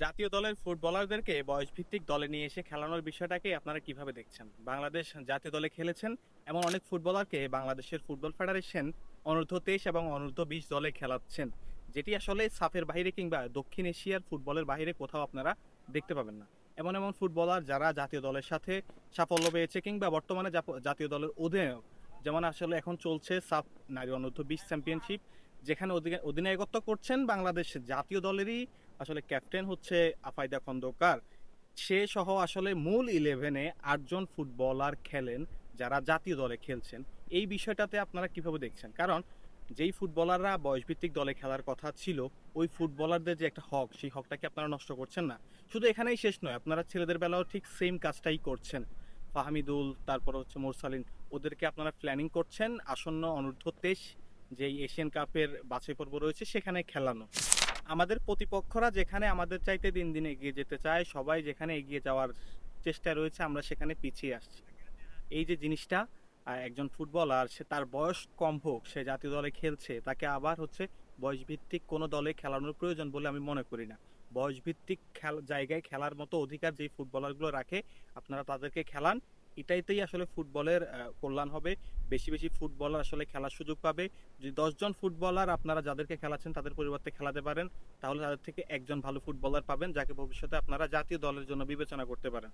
জাতীয় দলের ফুটবলারদেরকে বয়সভিত্তিক দলে নিয়ে এসে খেলানোর বিষয়টাকে আপনারা কীভাবে দেখছেন? বাংলাদেশ জাতীয় দলে খেলেছেন এমন অনেক ফুটবলারকে বাংলাদেশের ফুটবল ফেডারেশন অনূর্ধ্ব তেইশ এবং অনূর্ধ্ব বিশ দলে খেলাচ্ছেন। যেটি আসলে সাফের বাইরে কিংবা দক্ষিণ এশিয়ার ফুটবলের বাইরে কোথাও আপনারা দেখতে পাবেন না। এমন এমন ফুটবলার যারা জাতীয় দলের সাথে সাফল্য পেয়েছে কিংবা বর্তমানে জাতীয় দলের অধিনায়ক। যেমন আসলে এখন চলছে সাফ নারী অনূর্ধ্ব বিশ চ্যাম্পিয়নশিপ যেখানে অধি- অধিনায়কত্ব করছেন বাংলাদেশ জাতীয় দলেরই আসলে ক্যাপ্টেন হচ্ছে আফাইদা খন্দকার। সে সহ আসলে মূল ইলেভেনে আটজন ফুটবলার খেলেন যারা জাতীয় দলে খেলছেন। এই বিষয়টাতে আপনারা কীভাবে দেখছেন? কারণ যেই ফুটবলাররা বয়সভিত্তিক দলে খেলার কথা ছিল, ওই ফুটবলারদের যে একটা হক, সেই হকটাকে আপনারা নষ্ট করছেন না? শুধু এখানেই শেষ নয়, আপনারা ছেলেদের বেলাও ঠিক সেম কাজটাই করছেন। ফাহমিদুল, তারপর হচ্ছে মোরসালিন, ওদেরকে আপনারা প্ল্যানিং করছেন আসন্ন অনূর্ধ্ব তেইশ যেই এশিয়ান কাপের বাছাই পর্ব রয়েছে, সেখানে খেলানো। আমাদের প্রতিপক্ষরা যেখানে আমাদের চাইতে দিন দিন এগিয়ে যেতে চায়, সবাই যেখানে এগিয়ে যাওয়ার চেষ্টা রয়েছে, আমরা সেখানে পিছিয়ে আসছি। এই যে জিনিসটা একজন ফুটবলার, সে তার বয়স কম হোক, সে জাতীয় দলে খেলছে, তাকে আবার হচ্ছে বয়সভিত্তিক কোনো দলে খেলানোর প্রয়োজন বলে আমি মনে করি না। বয়সভিত্তিক খেল, জায়গায় খেলার মতো অধিকার যেই ফুটবলারগুলো রাখে, আপনারা তাদেরকে খেলান। এটাইতেই আসলে ফুটবলের কল্যাণ হবে। বেশি বেশি ফুটবলার আসলে খেলার সুযোগ পাবে। যদি দশজন ফুটবলার আপনারা যাদেরকে খেলাচ্ছেন, তাদের পরিবর্তে খেলাতে পারেন, তাহলে তাদের থেকে একজন ভালো ফুটবলার পাবেন, যাকে ভবিষ্যতে আপনারা জাতীয় দলের জন্য বিবেচনা করতে পারেন।